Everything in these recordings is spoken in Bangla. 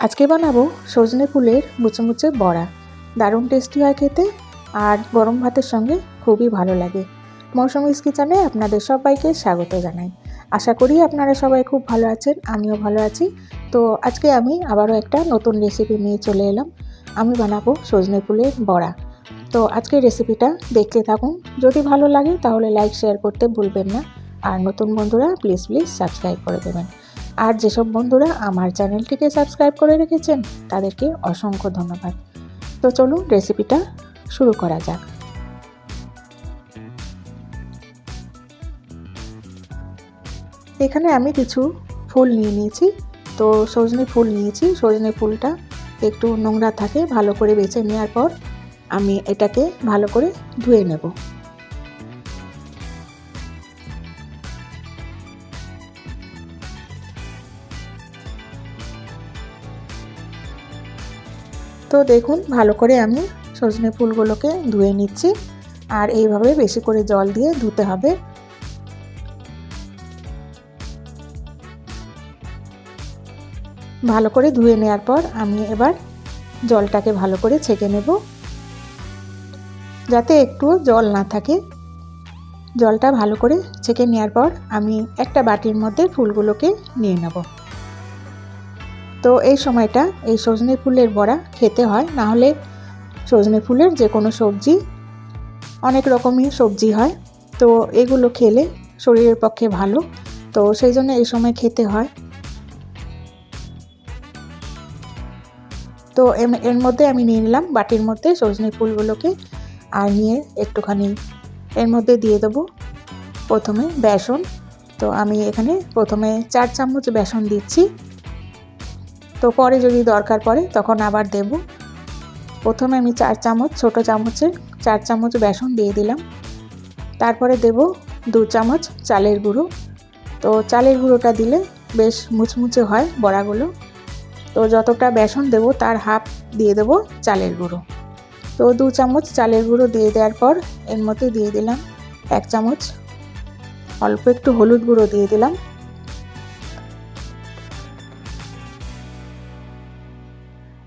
আজকে বানাবো সজনে ফুলের মুচে মুচে বড়া। দারুণ টেস্টি হয় খেতে আর গরম ভাতের সঙ্গে খুবই ভালো লাগে। মৌসুমিস কিচেনে আপনাদের সবাইকে স্বাগত জানাই। আশা করি আপনারা সবাই খুব ভালো আছেন, আমিও ভালো আছি। তো আজকে আমি আবারও একটা নতুন রেসিপি নিয়ে চলে এলাম। আমি বানাবো সজনে ফুলের বড়া। তো আজকের রেসিপিটা দেখতে থাকুন। যদি ভালো লাগে তাহলে লাইক শেয়ার করতে ভুলবেন না। আর নতুন বন্ধুরা প্লিজ প্লিজ সাবস্ক্রাইব করে দেবেন। আর যেসব বন্ধুরা আমার চ্যানেলটিকে সাবস্ক্রাইব করে রেখেছেন, তাদেরকে অসংখ্য ধন্যবাদ। তো চলুন রেসিপিটা শুরু করা যাক। এখানে আমি কিছু ফুল নিয়ে নিয়েছি। তো সজনে ফুল নিয়েছি। সজনে ফুলটা একটু নোংরা থাকে, ভালো করে বেছে নেওয়ার পর আমি এটাকে ভালো করে ধুয়ে নেব। তো দেখুন, ভালো করে আমি সজনে ফুলগুলোকে ধুয়ে নিচ্ছি। আর এইভাবে বেশি করে জল দিয়ে ধুতে হবে। ভালো করে ধুয়ে নেওয়ার পর আমি এবার জলটাকে ভালো করে ছেঁকে নেব। যাতে একটু জল না থাকে। জলটা ভালো করে ছেঁকে নেওয়ার পর আমি একটা বাটির মধ্যে ফুলগুলোকে নিয়ে নেব। তো এই সময়টা এই সজনে ফুলের বড়া খেতে হয়, না হলে সজনে ফুলের যে কোনো সবজি, অনেক রকমই সবজি হয়। তো এগুলো খেলে শরীরের পক্ষে ভালো, তো সেই জন্য এই সময় খেতে হয়। তো এর মধ্যে আমি নিয়ে নিলাম বাটির মধ্যে সজনে ফুলগুলোকে আর নিয়ে একটুখানি এর মধ্যে দিয়ে দেবো প্রথমে বেসন। তো আমি এখানে প্রথমে চার চামচ বেসন দিচ্ছি। তো পরে যদি দরকার পড়ে, তখন আবার দেব। প্রথমে আমি চার চামচ, ছোট চামচের চার চামচ বেসন দিয়ে দিলাম। তারপরে দেব দু চামচ চালের গুঁড়ো। তো চালের গুঁড়োটা দিলে বেশ মুচমুচে হয় বড়াগুলো। তো যতটা বেসন দেব, তার হাফ দিয়ে দেব চালের গুঁড়ো। তো দু চামচ চালের গুঁড়ো দিয়ে দেওয়ার পর, এর মধ্যে দিয়ে দিলাম এক চামচ অল্প একটু হলুদ গুঁড়ো দিয়ে দিলাম।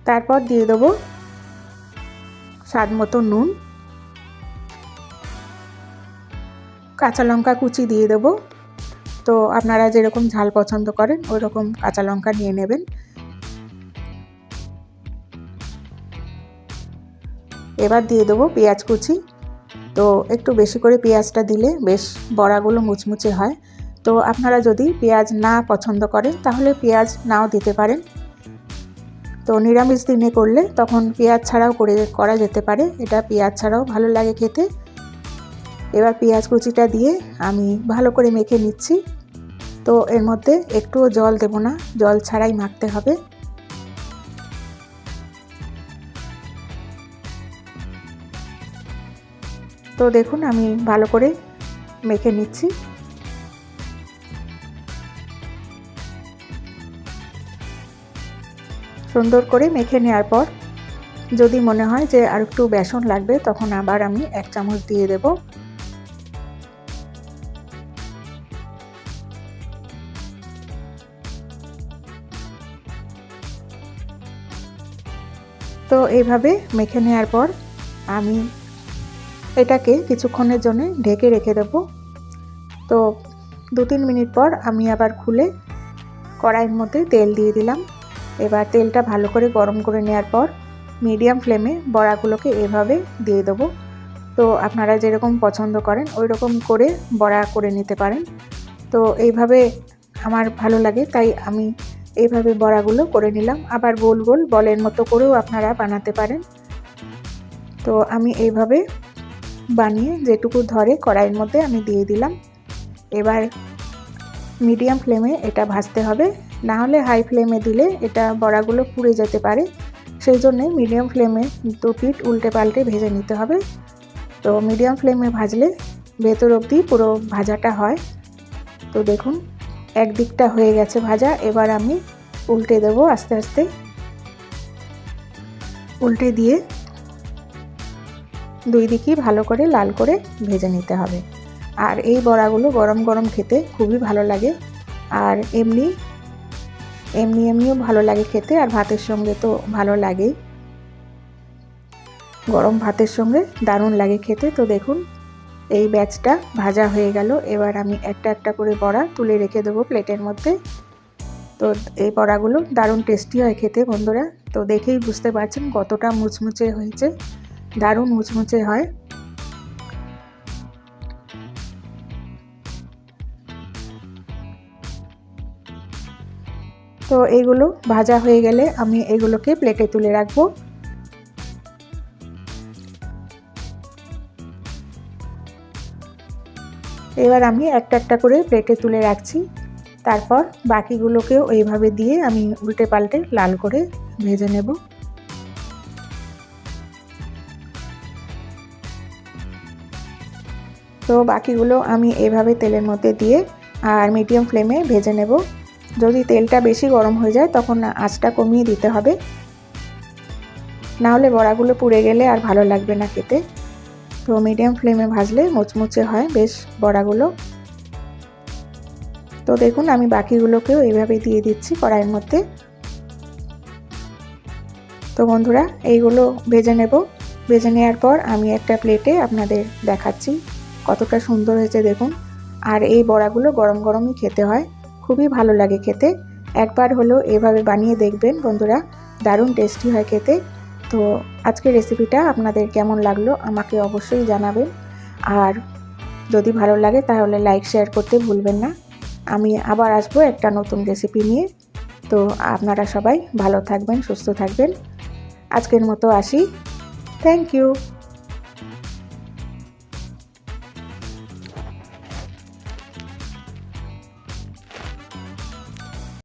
তারপর দিয়ে দেবো স্বাদ মতো নুন। কাঁচা লঙ্কা কুচি দিয়ে দেবো। তো আপনারা যেরকম ঝাল পছন্দ করেন ওই রকম কাঁচা লঙ্কা নিয়ে নেবেন। এবার দিয়ে দেবো পেঁয়াজ কুচি। তো একটু বেশি করে পেঁয়াজটা দিলে বেশ বড়াগুলো মুচমুচে হয়। তো আপনারা যদি পেঁয়াজ না পছন্দ করেন, তাহলে পেঁয়াজ নাও দিতে পারেন। তো নিরামিষ দিনে করলে তখন পেঁয়াজ ছাড়াও করে করা যেতে পারে। এটা পেঁয়াজ ছাড়াও ভালো লাগে খেতে। এবার পেঁয়াজ কুচিটা দিয়ে আমি ভালো করে মেখে নিচ্ছি। তো এর মধ্যে একটুও জল দেব না, জল ছাড়াই মাখতে হবে। তো দেখুন আমি ভালো করে মেখে নিচ্ছি। সুন্দর করে মেখে নেওয়ার পর যদি মনে হয় যে আর একটু বেসন লাগবে, তখন আবার আমি এক চামচ দিয়ে দেব। তো এইভাবে মেখে নেওয়ার পর আমি এটাকে কিছুক্ষণের জন্য ঢেকে রেখে দেব। তো দু তিন মিনিট পর আমি আবার খুলে কড়াইয়ের মধ্যে তেল দিয়ে দিলাম। এবার তেলটা ভালো করে গরম করে নেওয়ার পর মিডিয়াম ফ্লেমে বড়াগুলোকে এভাবে দিয়ে দেবো। তো আপনারা যেরকম পছন্দ করেন ওই রকম করে বড়া করে নিতে পারেন। তো এইভাবে আমার ভালো লাগে, তাই আমি এইভাবে বড়াগুলো করে নিলাম। আবার গোল গোল বলের মতো করেও আপনারা বানাতে পারেন। তো আমি এইভাবে বানিয়ে যেটুকু ধরে কড়াইয়ের মধ্যে আমি দিয়ে দিলাম। এবার মিডিয়াম ফ্লেমে এটা ভাজতে হবে। না হলে হাই ফ্লেমে দিলে এটা বড়াগুলো পুড়ে যেতে পারে। সেই জন্যে মিডিয়াম ফ্লেমে দু পিঠ উল্টে পাল্টে ভেজে নিতে হবে। তো মিডিয়াম ফ্লেমে ভাজলে ভেতর অবধি পুরো ভাজাটা হয়। তো দেখুন এক দিকটা হয়ে গেছে ভাজা। এবার আমি উল্টে দেব আস্তে আস্তে। উল্টে দিয়ে দুই দিকই ভালো করে লাল করে ভেজে নিতে হবে। আর এই বড়াগুলো গরম গরম খেতে খুবই ভালো লাগে। আর এমনি এমনি এমনিও ভালো লাগে খেতে আর ভাতের সঙ্গে তো ভালো লাগেই। গরম ভাতের সঙ্গে দারুণ লাগে খেতে। তো দেখুন, এই ব্যাচটা ভাজা হয়ে গেল। এবার আমি একটা একটা করে বড়া তুলে রেখে দেবো প্লেটের মধ্যে। তো এই বড়াগুলো দারুণ টেস্টি হয় খেতে বন্ধুরা। তো দেখেই বুঝতে পারছেন কতটা মুচমুচে হয়েছে। দারুণ মুচমুচে হয়। তো এগুলো ভাজা হয়ে গেলে আমি এগুলোকে প্লেটে তুলে রাখব। এবার আমি একটা একটা করে প্লেটে তুলে রাখছি। তারপর বাকিগুলোকেও এইভাবে দিয়ে আমি উল্টে পাল্টে লাল করে ভেজে নেব। তো বাকিগুলো আমি এভাবে তেলের মধ্যে দিয়ে আর মিডিয়াম ফ্লেমে ভেজে নেব। যদি তেলটা বেশি গরম হয়ে যায়, তখন আঁচটা কমিয়ে দিতে হবে। নাহলে বড়াগুলো পুড়ে গেলে আর ভালো লাগবে না খেতে। তো মিডিয়াম ফ্লেমে ভাজলে মুচমুচে হয় বেশ বড়াগুলো। তো দেখুন, আমি বাকিগুলোকেও এইভাবে দিয়ে দিচ্ছি কড়াইয়ের মধ্যে। তো বন্ধুরা, এইগুলো ভেজে নেব। ভেজে নেওয়ার পর আমি একটা প্লেটে আপনাদের দেখাচ্ছি কতটা সুন্দর হয়েছে দেখুন। আর এই বড়াগুলো গরম গরমই খেতে হয়। খুবই ভালো লাগে খেতে। একবার হলো এভাবে বানিয়ে দেখবেন বন্ধুরা। দারুণ টেস্টি হয় খেতে। তো আজকের রেসিপিটা আপনাদের কেমন লাগল আমাকে অবশ্যই জানাবেন। আর যদি ভালো লাগে তাহলে লাইক শেয়ার করতে ভুলবেন না। আমি আবার আসব একটা নতুন রেসিপি নিয়ে। তো আপনারা সবাই ভালো থাকবেন, সুস্থ থাকবেন। আজকের মতো আসি। Thank you